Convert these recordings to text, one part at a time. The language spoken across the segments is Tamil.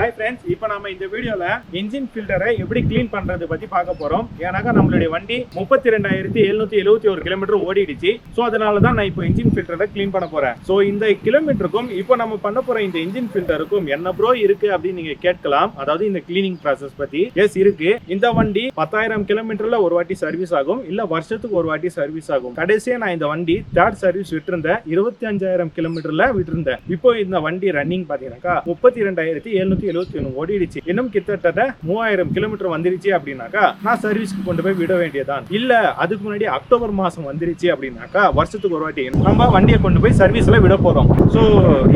ஹாய் ஃப்ரெண்ட்ஸ் இப்போ நம்ம இந்த வீடியோல இன்ஜின் ஃபில்டரை எப்படி க்ளீன் பண்றது பத்தி பார்க்க போறோம். ஏன்னாக்கா நம்மளுடைய வண்டி முப்பத்தி ரெண்டாயிரத்தி எழுநூத்தி எழுபத்தி ஒரு கிலோமீட்டர் ஓடிடுச்சு. ஸோ அதனால தான் நான் இப்போ இன்ஜின் ஃபில்டரை க்ளீன் பண்ண போறேன். ஸோ இந்த கிலோமீட்டருக்கும் இப்போ நம்ம பண்ண போற இந்த இன்ஜின் ஃபில்டருக்கும் என்ன ப்ரோ இருக்கு அப்படின்னு நீங்க கேட்கலாம். அதாவது இந்த க்ளீனிங் ப்ராசஸ் பத்தி. எஸ் இருக்கு. இந்த வண்டி பத்தாயிரம் கிலோமீட்டர்ல ஒரு வாட்டி சர்வீஸ் ஆகும். இல்ல வருஷத்துக்கு ஒரு வாட்டி சர்வீஸ் ஆகும். கடைசியா நான் இந்த வண்டி தேர்ட் சர்வீஸ் விட்டிருந்தேன். இருபத்தி அஞ்சாயிரம் கிலோமீட்டர்ல விட்டிருந்தேன். இப்போ இந்த வண்டி ரன்னிங் பாத்தீங்கன்னாக்கா முப்பத்தி ரெண்டாயிரத்தி எழுநூத்தி எழுபத்தி ஒன்று ஓடிடுச்சு. இன்னும் கிட்டத்தட்ட மூவாயிரம் கிலோமீட்டர் வந்துருச்சு அப்படின்னாக்கா நான் சர்வீஸ்க்கு கொண்டு போய் விட வேண்டியதான் இல்ல அதுக்கு முன்னாடி அக்டோபர் மாசம் வந்துருச்சு அப்படின்னாக்கா வருஷத்துக்கு ஒரு வாட்டி நம்ம வண்டியை கொண்டு போய் சர்வீஸ்ல விட போறோம். ஸோ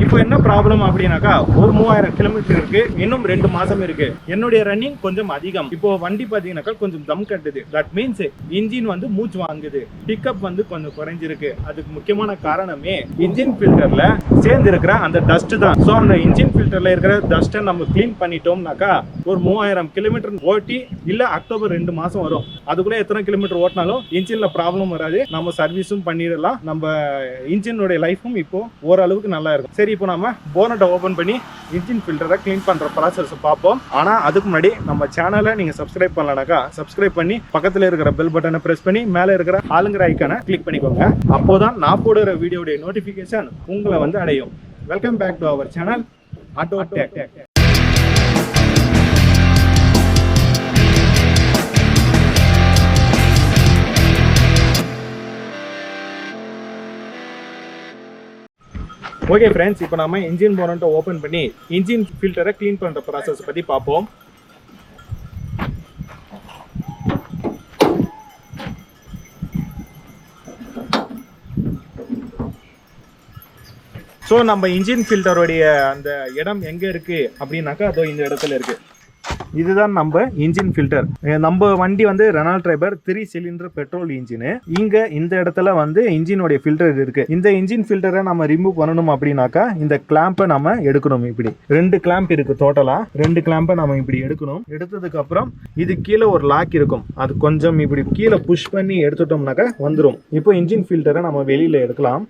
இப்போ என்ன ப்ராப்ளம் அப்படின்னாக்கா ஒரு மூவாயிரம் கிலோமீட்டர் இருக்கு. இன்னும் ரெண்டு மாசம் இருக்கு. என்னுடைய ரன்னிங் கொஞ்சம் அதிகம். இப்போ வண்டி பாத்தீங்கன்னாக்கா கொஞ்சம் தம் கட்டுது. தட் மீன்ஸ் இன்ஜின் வந்து மூச்சு வாங்குது. பிக்கப் வந்து கொஞ்சம் குறைஞ்சிருக்கு. அதுக்கு முக்கியமான காரணமே இன்ஜின் ஃபில்டர்ல சேர்ந்து இருக்கிற அந்த டஸ்ட் தான். ஸோ அந்த இன்ஜின் ஃபில்டர்ல இருக்கிற டஸ்ட்டை நம்ம க்ளீன் பண்ணிட்டோம்னாக்கா ஒரு மூவாயிரம் கிலோமீட்டர் ஓட்டி இல்ல அக்டோபர் ரெண்டு மாசம் வரும். அதுக்குள்ள எத்தனை கிலோமீட்டர் ஓட்டினாலும் இன்ஜின்ல ப்ராப்ளம் வராது. நம்ம சர்வீஸும் பண்ணிடலாம். நம்ம இன்ஜினுடைய லைஃபும் இப்போ ஓரளவுக்கு நல்லா இருக்கும். சரி இப்போ நம்ம போனட்டை ஓபன் பண்ணி இன்ஜின் ஃபில்டரை க்ளீன் பண்ற ப்ராசஸ் பார்ப்போம். ஆனா அதுக்கு முன்னாடி நம்ம சேனலை நீங்க சப்ஸ்கிரைப் பண்ணலனாக்கா சப்ஸ்கிரைப் பண்ணி பக்கத்துல இருக்கிற பெல் பட்டனை பிரஸ் பண்ணி மேல இருக்கிற ஆளுங்கிற ஐக்கானை கிளிக் பண்ணிக்கோங்க. அப்போதான் நான் போடுற வீடியோடைய நோட்டிபிகேஷன் உங்களை வந்து அடையும். Welcome back to our channel auto tech okay friends இப்போ நம்ம இன்ஜின் போனட்டை ஓப்பன் பண்ணி இன்ஜின் ஃபில்டரை க்ளீன் பண்ணுற ப்ராசஸ் பற்றி பார்ப்போம். ஸோ நம்ம இன்ஜின் ஃபில்டருடைய அந்த இடம் எங்கே இருக்குது அப்படின்னாக்கா அதோ இந்த இடத்துல இருக்குது இதுதான் நம்ம இன்ஜின் ஃபில்டர் நம்ம வண்டி வந்து Renault Triber three cylinder petrol engine இங்க இந்த இடத்துல வந்து இன்ஜினுடைய ஃபில்டர் இருக்கு. இந்த இன்ஜின் ஃபில்டரை நம்ம ரிமூவ் பண்ணணும் அப்படின்னாக்கா இந்த கிளாம்பை நம்ம எடுக்கணும் இப்படி. ரெண்டு கிளாம்ப் இருக்கு டோட்டலா ரெண்டு கிளாம்பை நம்ம இப்படி எடுக்கணும். எடுத்ததுக்கு அப்புறம் இது கீழே ஒரு லாக் இருக்கும். அது கொஞ்சம் இப்படி கீழே புஷ் பண்ணி எடுத்துட்டோம்னாக்கா வந்துடும் இப்போ இன்ஜின் ஃபில்டரை நம்ம வெளியில எடுக்கலாம்.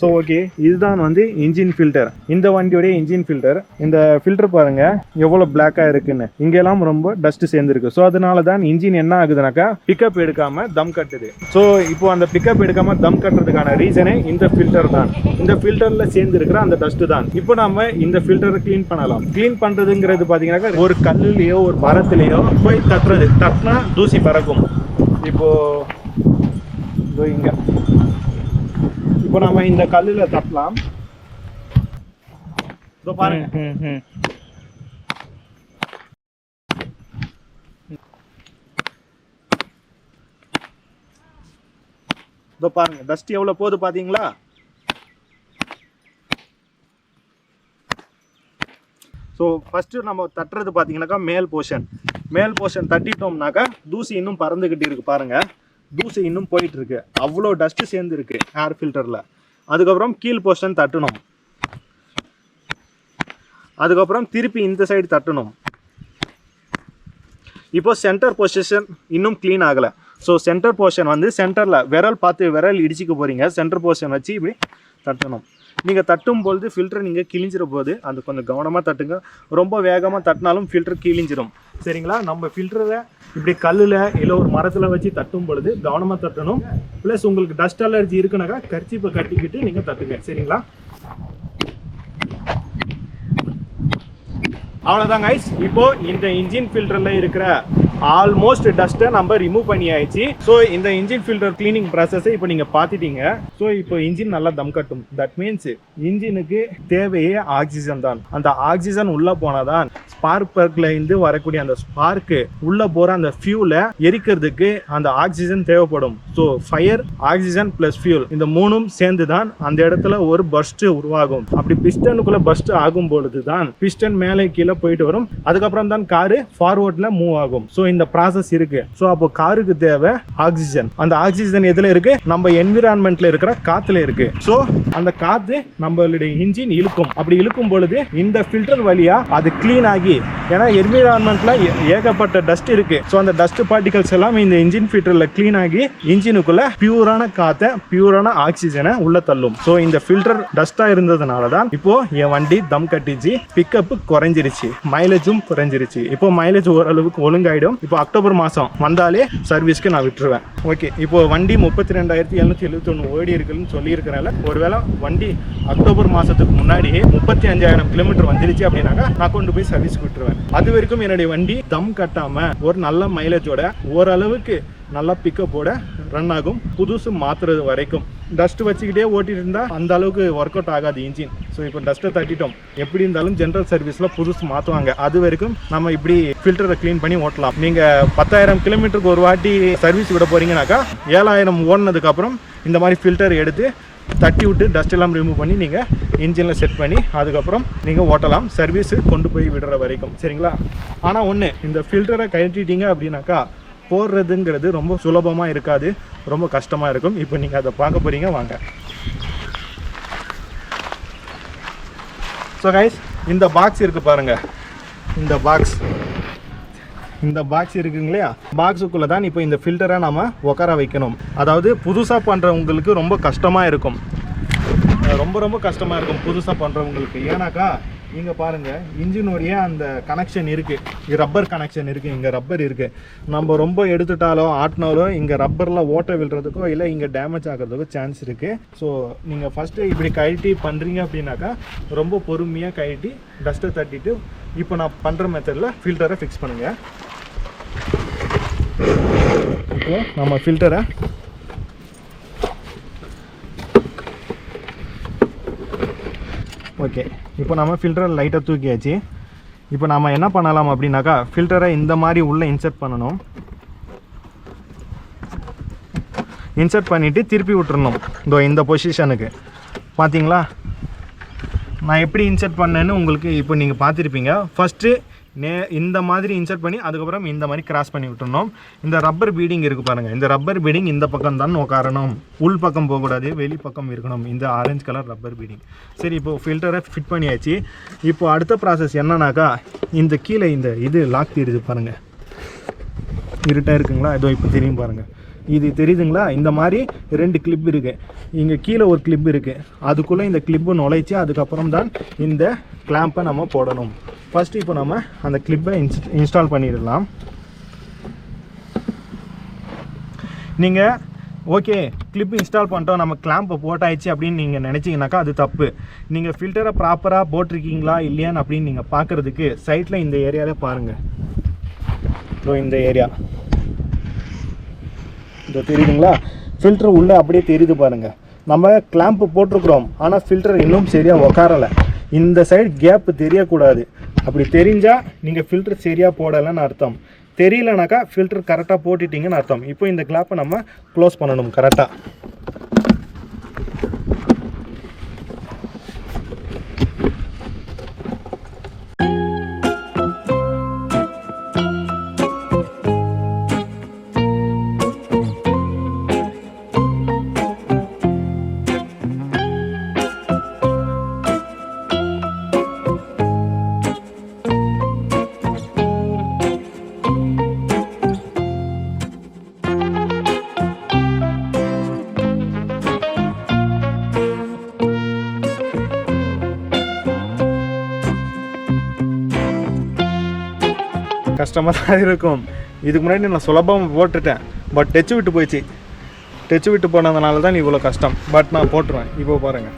ஸோ ஓகே இதுதான் வந்து இன்ஜின் ஃபில்டர் இந்த வண்டியோடைய இன்ஜின் ஃபில்டர் இந்த ஃபில்டர் பாருங்க எவ்வளோ பிளாக்காக இருக்குன்னு. இங்கெல்லாம் ரொம்ப டஸ்ட் சேர்ந்துருக்கு. ஸோ அதனால தான் இன்ஜின் என்ன ஆகுதுனாக்கா பிக்கப் எடுக்காம தம் கட்டுது. ஸோ இப்போ அந்த பிக்கப் எடுக்காம தம் கட்டுறதுக்கான ரீசனே இந்த ஃபில்டர் தான். இந்த ஃபில்டர்ல சேர்ந்து இருக்கிற அந்த டஸ்ட் தான். இப்போ நம்ம இந்த ஃபில்டரை க்ளீன் பண்ணலாம். க்ளீன் பண்றதுங்கிறது பார்த்தீங்கன்னாக்கா ஒரு கல்லுலேயோ ஒரு மரத்துலேயோ போய் தட்டுறது. தட்டினா தூசி பறக்கும். இப்போ இங்கே இங்க. இப்போ நம்ம இந்த கல்லுல தட்டலாம். இதோ பாருங்க. இதோ பாருங்க. டஸ்ட் எவ்வளவு போகுது பாத்தீங்களா ஸோ ஃபஸ்ட்டு நம்ம தட்டுறது பார்த்தீங்கன்னாக்கா மேல் போர்ஷன் மேல் போர்ஷன் தட்டிட்டோம்னாக்கா தூசி இன்னும் பறந்துக்கிட்டு இருக்கு பாருங்க. தூசி இன்னும் போயிட்டு இருக்கு அவ்வளோ டஸ்ட்டு சேர்ந்து இருக்கு ஏர் ஃபில்டரில் அதுக்கப்புறம் கீழ் போர்ஷன் தட்டணும். அதுக்கப்புறம் திருப்பி இந்த சைடு தட்டணும். இப்போ சென்டர் பொசிஷன் இன்னும் க்ளீன் ஆகலை. ஸோ சென்டர் போர்ஷன் வந்து சென்டரில் விரல் பார்த்து விரல் இடிச்சிக்க போகிறீங்க சென்டர் போர்ஷன் வச்சு இப்படி தட்டணும். நீங்கள் தட்டும் பொழுது ஃபில்டர் நீங்கள் கிழிஞ்சிட போது அது கொஞ்சம் கவனமாக தட்டுங்க. ரொம்ப வேகமாக தட்டினாலும் ஃபில்டர் கிழிஞ்சிடும் சரிங்களா? நம்ம ஃபில்டரை இப்படி கல்லில் இல்லை ஒரு மரத்தில் வச்சு தட்டும் பொழுது கவனமாக தட்டணும். ப்ளஸ் உங்களுக்கு டஸ்ட் அலர்ஜி இருக்குனாக்கா கர்ச்சிப்பை கட்டிக்கிட்டு நீங்கள் தட்டுங்க. சரிங்களா? அவ்வளோதான் ஐஸ் இப்போ இந்த இன்ஜின் ஃபில்டரில் இருக்கிற ஆல்மோஸ்ட் டஸ்ட்டை நம்ம ரிமூவ் பண்ணியாச்சு. ஸோ இந்த இன்ஜின் ஃபில்டர் கிளீனிங் ப்ராசஸை இப்போ நீங்கள் பார்த்துட்டீங்க. ஸோ இப்போ இன்ஜின் நல்லா தம் கட்டும். தட் மீன்ஸ் இன்ஜினுக்கு தேவையே ஆக்சிஜன் தான். அந்த ஆக்சிஜன் உள்ளே போனால் தான் ஸ்பார்க் பர்க்லேருந்து வரக்கூடிய அந்த ஸ்பார்க்கு உள்ளே போகிற அந்த ஃபியூலை எரிக்கிறதுக்கு அந்த ஆக்சிஜன் தேவைப்படும். So fire oxygen plus fuel இந்த மூணும் சேர்ந்து தான் அந்த இடத்துல ஒரு பஸ்ட்டு உருவாகும். அப்படி பிஸ்டனுக்குள்ளே பஸ்ட் ஆகும் பொழுது தான் பிஸ்டன் மேலே கீழே போயிட்டு வரும். அதுக்கப்புறம் தான் காரு ஃபார்வர்டில் மூவ் ஆகும். ஸோ இந்த ப்ராசஸ் இருக்கு. ஸோ அப்போ காருக்கு தேவை ஆக்சிஜன் அந்த ஆக்சிஜன் எதுல இருக்கு? நம்ம என்விரான்மெண்ட்ல இருக்கிற காத்துல இருக்கு. ஸோ அந்த காத்து நம்மளுடைய இன்ஜின் இழுக்கும். அப்படி இழுக்கும் பொழுது இந்த ஃபில்டர் வழியா அது க்ளீன் ஆகி ஏன்னா என்விரான்மெண்ட்ல ஏகப்பட்ட டஸ்ட் இருக்கு. ஸோ அந்த டஸ்ட் பார்ட்டிகல்ஸ் எல்லாம் இந்த இன்ஜின் ஃபில்டர்ல கிளீன் ஆகி இன்ஜினுக்குள்ள பியூரான காத்தை பியூரான ஆக்சிஜனை உள்ள தள்ளும். ஸோ இந்த ஃபில்டர் டஸ்டா இருந்ததுனால தான் இப்போ என் வண்டி தம் கட்டிச்சு பிக்கப் குறைஞ்சிருச்சு. மைலேஜும் குறைஞ்சிருச்சு. இப்போ மைலேஜ் ஓரளவுக்கு ஒழுங்காயிடும். இப்போ அக்டோபர் மாதம் வந்தாலே சர்வீஸ்க்கு நான் விட்டுருவேன். ஓகே இப்போ வண்டி முப்பத்தி ரெண்டாயிரத்தி எழுநூத்தி எழுபத்தி ஒன்று ஓடி இருக்குன்னு சொல்லியிருக்கிறனால ஒருவேளை வண்டி அக்டோபர் மாதத்துக்கு முன்னாடியே முப்பத்தி அஞ்சாயிரம் கிலோமீட்டர் வந்துருச்சு அப்படின்னாக்கா நான் கொண்டு போய் சர்வீஸ்க்கு விட்டுருவேன். அது வரைக்கும் என்னுடைய வண்டி தம் கட்டாமல் ஒரு நல்ல மைலேஜோட ஓரளவுக்கு நல்லா பிக்கப்போட ரன் ஆகும். புதுசு மாத்துறது வரைக்கும். டஸ்ட் வச்சுக்கிட்டே ஓட்டிட்டு இருந்தா அந்த அளவுக்கு ஒர்க் அவுட் ஆகாது இன்ஜின் ஸோ இப்போ டஸ்ட்டை தட்டிட்டோம். எப்படி இருந்தாலும் ஜென்ரல் சர்வீஸ்ல புதுசு மாற்றுவாங்க அது வரைக்கும் நம்ம இப்படி ஃபில்டரை க்ளீன் பண்ணி ஓட்டலாம். நீங்க பத்தாயிரம் கிலோமீட்டருக்கு ஒரு வாட்டி சர்வீஸ் விட போறீங்கனாக்கா ஏழாயிரம் ஓடினதுக்கு அப்புறம் இந்த மாதிரி ஃபில்டர் எடுத்து தட்டி விட்டு டஸ்ட் எல்லாம் ரிமூவ் பண்ணி நீங்கள் இன்ஜினில் செட் பண்ணி அதுக்கப்புறம் நீங்கள் ஓட்டலாம். சர்வீஸு கொண்டு போய் விடுற வரைக்கும். சரிங்களா? ஆனால் ஒன்று இந்த ஃபில்டரை கழட்டிட்டீங்க அப்படின்னாக்கா போடுறதுங்கிறது ரொம்ப சுலபமாக இருக்காது. ரொம்ப கஷ்டமாக இருக்கும். இப்போ நீங்கள் அதை பார்க்க போகிறீங்க வாங்க. ஸோ கைஸ் இந்த பாக்ஸ் இருக்குது பாருங்கள் இந்த பாக்ஸ் இந்த பாக்ஸ் இருக்குங்க இல்லையா? பாக்ஸுக்குள்ளே தான் இப்போ இந்த ஃபில்டரை நம்ம உட்கார வைக்கணும். அதாவது புதுசாக பண்ணுறவங்களுக்கு ரொம்ப கஷ்டமாக இருக்கும். ரொம்ப ரொம்ப கஷ்டமாக இருக்கும் புதுசாக பண்ணுறவங்களுக்கு ஏன்னாக்கா இங்கே பாருங்கள் இன்ஜினுடைய அந்த கனெக்ஷன் இருக்குது ரப்பர் கனெக்ஷன் இருக்குது இங்கே ரப்பர் இருக்குது நம்ம ரொம்ப எடுத்துட்டாலோ ஆட்டினாலோ இங்கே ரப்பரில் ஓட்டை விழுறதுக்கோ இல்லை இங்கே டேமேஜ் ஆகிறதுக்கோ சான்ஸ் இருக்குது ஸோ நீங்கள் ஃபஸ்ட்டு இப்படி கழட்டி பண்ணுறீங்க அப்படின்னாக்கா ரொம்ப பொறுமையாக கழட்டி டஸ்ட்டை தட்டிட்டு இப்போ நான் பண்ணுற மெத்தடில் ஃபில்டரை ஃபிக்ஸ் பண்ணுங்கள் இப்போ நம்ம ஃபில்டரை ஓகே. இப்போ நம்ம ஃபில்டரை லைட்டாக தூக்கியாச்சு. இப்போ நம்ம என்ன பண்ணலாம் அப்படின்னாக்கா ஃபில்டரை இந்த மாதிரி உள்ளே இன்சர்ட் பண்ணணும். இன்சர்ட் பண்ணிவிட்டு திருப்பி விட்டுறணும். இதோ இந்த பொசிஷனுக்கு பார்த்தீங்களா நான் எப்படி இன்சர்ட் பண்ணேன்னு உங்களுக்கு இப்போ நீங்கள் பார்த்துருப்பீங்க. ஃபஸ்ட்டு நே இந்த மாதிரி இன்சர்ட் பண்ணி அதுக்கப்புறம் இந்த மாதிரி கிராஸ் பண்ணி விட்டுருணும் இந்த ரப்பர் பீடிங் இருக்குது பாருங்கள் இந்த ரப்பர் பீடிங் இந்த பக்கம் தான் உட்காரணும் உள் பக்கம் போகக்கூடாது வெளி பக்கம் இருக்கணும். இந்த ஆரஞ்சு கலர் ரப்பர் பீடிங் சரி இப்போது ஃபில்டரை ஃபிட் பண்ணியாச்சு. இப்போ அடுத்த ப்ராசஸ் என்னன்னாக்கா இந்த கீழே இந்த இது லாக் தீருது பாருங்கள் இருட்டாக இருக்குங்களா? ஏதோ இப்போ தெரியும் பாருங்கள் இது தெரியுதுங்களா? இந்த மாதிரி ரெண்டு கிளிப் இருக்குது இங்கே கீழே ஒரு கிளிப் இருக்குது அதுக்குள்ளே இந்த கிளிப்பு நுழைச்சி அதுக்கப்புறம் தான் இந்த கிளாம்பை நம்ம போடணும். ஃபஸ்ட்டு இப்போ நம்ம அந்த கிளிப்பை இன்ஸ் இன்ஸ்டால் பண்ணிடலாம். நீங்கள் ஓகே கிளிப் இன்ஸ்டால் பண்ணிட்டோம். நம்ம கிளாம்பை போட்டாயிடுச்சு அப்படின்னு நீங்கள் நினச்சிங்கனாக்கா அது தப்பு. நீங்கள் ஃபில்டரை ப்ராப்பராக போட்டிருக்கீங்களா இல்லையான்னு அப்படின்னு நீங்கள் பார்க்குறதுக்கு சைட்டில் இந்த ஏரியாவில் பாருங்கள் இதோ இந்த ஏரியா இதோ தெரியுதுங்களா? ஃபில்ட்ரு உள்ளே அப்படியே தெரியுது பாருங்க. நம்ம கிளாம்ப் போட்டிருக்கிறோம் ஆனால் ஃபில்டர் இன்னும் சரியாக உக்காரலை. இந்த சைடு கேப்பு தெரியக்கூடாது. அப்படி தெரிஞ்சால் நீங்கள் ஃபில்டர் சரியாக போடலைன்னு அர்த்தம். தெரியலனாக்கா ஃபில்டர் கரெக்டாக போட்டுட்டிங்கன்னு அர்த்தம். இப்போ இந்த கிளாப்பை நம்ம க்ளோஸ் பண்ணணும் கரெக்டாக கஷ்டமாக தான் இருக்கும். இதுக்கு முன்னாடி நான் சுலபமாக போட்டுட்டேன். பட் டச்சு விட்டு போயிடுச்சு. டச்சு விட்டு போனதுனால தான் இவ்வளோ கஷ்டம். பட் நான் போட்டுருவேன். இப்போ பாருங்கள்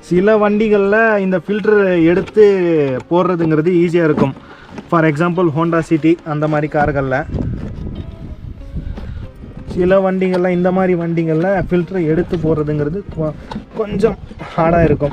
சில வண்டிகளில் இந்த ஃபில்டர் எடுத்து போடுறதுங்கிறது ஈஸியாக இருக்கும். ஃபார் எக்ஸாம்பிள் ஹோண்டா சிட்டி அந்த மாதிரி கார்களில். சில வண்டிகளில் இந்த மாதிரி வண்டிகளில் ஃபில்டரை எடுத்து போடுறதுங்கிறது கொ- கொஞ்சம் ஹார்டாக இருக்கும்.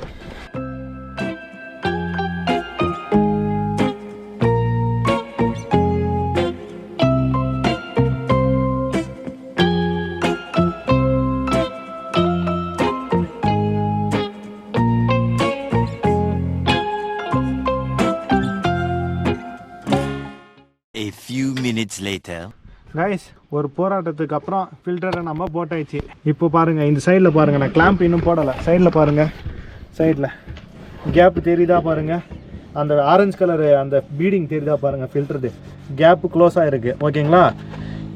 கைஸ் ஒரு போராட்டத்துக்கு அப்புறம் ஃபில்டரை நம்ம போட்டாச்சு. இப்போ பாருங்கள் இந்த சைடில் பாருங்கள் நான் கிளாம்ப் இன்னும் போடலை. சைடில் பாருங்கள் சைடில் கேப் தெரியுதா பாருங்கள் அந்த ஆரஞ்சு கலர் அந்த பீடிங் தெரியுதா பாருங்கள் ஃபில்டருது கேப்பு க்ளோஸாக இருக்குது ஓகேங்களா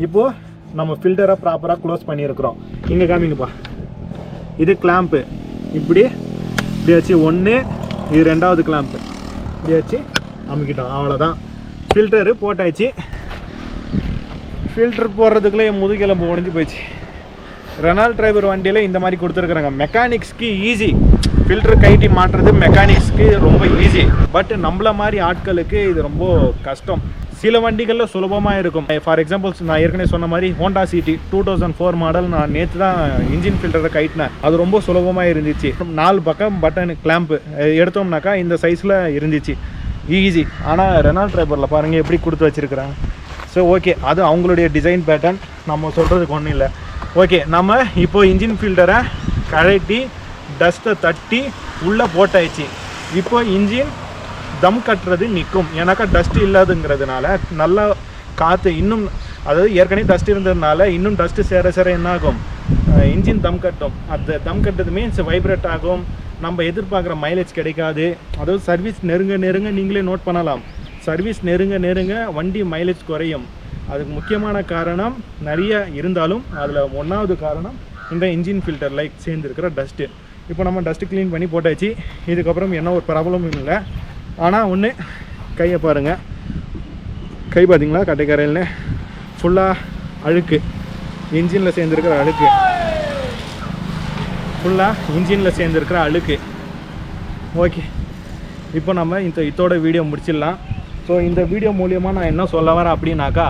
இப்போது நம்ம ஃபில்டரை ப்ராப்பராக க்ளோஸ் பண்ணியிருக்கிறோம். இங்கே காமிங்கப்பா. இது கிளாம்ப்பு இப்படி இப்படி வச்சு ஒன்று இது ரெண்டாவது கிளாம்ப்பு இப்படி வச்சு அமுக்கிட்டோம். அவ்வளோதான் ஃபில்டரு போட்டாச்சு. ஃபில்டர் போடுறதுக்குள்ளே என் முதுகெலும்பு உடஞ்சி போயிடுச்சு. ரெனால் டிரைவர் வண்டியில் இந்த மாதிரி கொடுத்துருக்குறாங்க. மெக்கானிக்ஸ்க்கு ஈஸி ஃபில்டர் கைட்டி மாட்டுறது மெக்கானிக்ஸ்க்கு ரொம்ப ஈஸி பட் நம்மள மாதிரி ஆட்களுக்கு இது ரொம்ப கஷ்டம். சில வண்டிகளில் சுலபமாக இருக்கும். ஃபார் எக்ஸாம்பிள்ஸ் நான் ஏற்கனவே சொன்ன மாதிரி Honda City two thousand four model நான் நேற்று தான் இன்ஜின் ஃபில்டரை கைட்டினேன். அது ரொம்ப சுலபமாக இருந்துச்சு. நாலு பக்கம் பட்டன் கிளாம்பு எடுத்தோம்னாக்கா இந்த சைஸில் இருந்துச்சு. ஈஸி ஆனால் ரெனால் டிரைவரில் பாருங்கள் எப்படி கொடுத்து வச்சுருக்குறாங்க. ஸோ ஓகே அது அவங்களுடைய டிசைன் பேட்டர்ன் நம்ம சொல்கிறதுக்கு ஒன்றும் இல்லை. ஓகே நம்ம இப்போ இன்ஜின் ஃபில்டரை கழட்டி டஸ்ட்டை தட்டி உள்ளே போட்டாச்சு. இப்போ இன்ஜின் தம் கட்டுறது நிற்கும். ஏன்னாக்கா டஸ்ட் இல்லாதுங்கிறதுனால நல்லா காற்று இன்னும் அதாவது ஏற்கனவே டஸ்ட் இருந்ததுனால இன்னும் டஸ்ட்டு சேர சேர என்ன ஆகும் இன்ஜின் தம் கட்டும். அந்த தம் கட்டுறது மீன்ஸ் வைப்ரேட் ஆகும். நம்ம எதிர்பார்க்குற மைலேஜ் கிடைக்காது. அதாவது சர்வீஸ் நெருங்க நெருங்க நீங்களே நோட் பண்ணலாம். சர்வீஸ் நெருங்க நெருங்க வண்டி மைலேஜ் குறையும். அதுக்கு முக்கியமான காரணம் நிறைய இருந்தாலும் அதில் ஒன்றாவது காரணம் இந்த இன்ஜின் ஃபில்டர் லைக் சேர்ந்துருக்கிற டஸ்ட்டு இப்போ நம்ம டஸ்ட்டு க்ளீன் பண்ணி போட்டாச்சு. இதுக்கப்புறம் என்ன ஒரு ப்ராப்ளமும் இல்லை. ஆனால் ஒன்று கையை பாருங்கள் கை பார்த்தீங்களா? கட்டைக்கரையில் ஃபுல்லாக அழுக்கு. இன்ஜினில் சேர்ந்துருக்கிற அழுக்கு. ஃபுல்லாக இன்ஜினில் சேர்ந்துருக்கிற அழுக்கு. ஓகே இப்போ நம்ம இந்த இதோட வீடியோ முடிச்சிடலாம். ஸோ இந்த வீடியோ மூலியமாக நான் என்ன சொல்ல வரேன் அப்படின்னாக்கா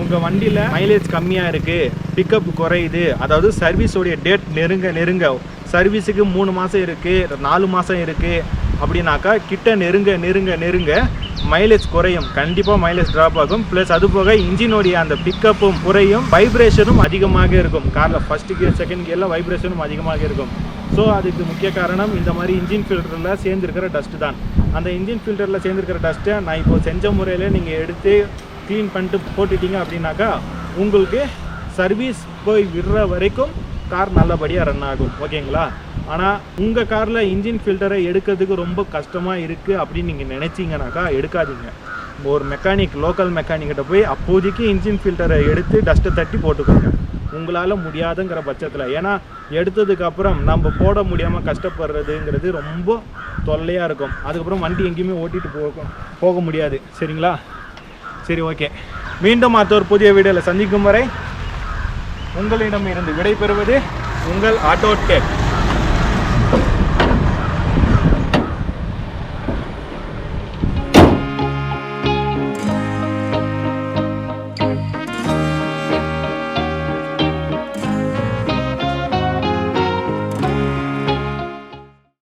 உங்கள் வண்டியில் மைலேஜ் கம்மியாக இருக்குது பிக்கப் குறையுது அதாவது சர்வீஸோடைய டேட் நெருங்க நெருங்க. சர்வீஸுக்கு மூணு மாதம் இருக்குது நாலு மாதம் இருக்குது அப்படின்னாக்கா கிட்ட நெருங்க நெருங்க நெருங்க மைலேஜ் குறையும். கண்டிப்பாக மைலேஜ் ட்ராப் ஆகும். ப்ளஸ் அது போக இன்ஜினுடைய அந்த பிக்கப்பும் குறையும். வைப்ரேஷனும் அதிகமாக இருக்கும். காரில் ஃபஸ்ட் கியர் செகண்ட் கியரில் வைப்ரேஷனும் அதிகமாக இருக்கும். ஸோ அதுக்கு முக்கிய காரணம் இந்த மாதிரி இன்ஜின் ஃபில்டரில் சேர்ந்துருக்கிற டஸ்ட்டு தான். அந்த இன்ஜின் ஃபில்டரில் சேர்ந்துருக்கிற டஸ்ட்டை நான் இப்போ செஞ்ச முறையில் நீங்கள் எடுத்து க்ளீன் பண்ணிட்டு போட்டுட்டீங்க அப்படின்னாக்கா உங்களுக்கு சர்வீஸ் போய் விடுற வரைக்கும் கார் நல்லபடியாக ரன் ஆகும். ஓகேங்களா ஆனால் உங்கள் காரில் இன்ஜின் ஃபில்டரை எடுக்கிறதுக்கு ரொம்ப கஷ்டமாக இருக்குது அப்படின்னு நீங்கள் நினச்சிங்கனாக்கா எடுக்காதீங்க. ஒரு மெக்கானிக் லோக்கல் மெக்கானிக்கிட்ட போய் அப்போதைக்கு இன்ஜின் ஃபில்டரை எடுத்து டஸ்ட்டை தட்டி போட்டுக்கோங்க. உங்களால் முடியாதுங்கிற பட்சத்தில். ஏன்னா எடுத்ததுக்கு அப்புறம் நம்ம போட முடியாமல் கஷ்டப்படுறதுங்கிறது ரொம்ப தொல்லையாக இருக்கும். அதுக்கப்புறம் வண்டி எங்கேயுமே ஓட்டிகிட்டு போக போக முடியாது. சரிங்களா? சரி ஓகே. மீண்டும் அடுத்த ஒரு புதிய வீடியோவில் சந்திக்கும் வரை உங்களிடம் இருந்து விடைபெறுவது உங்கள் ஆட்டோ டெக்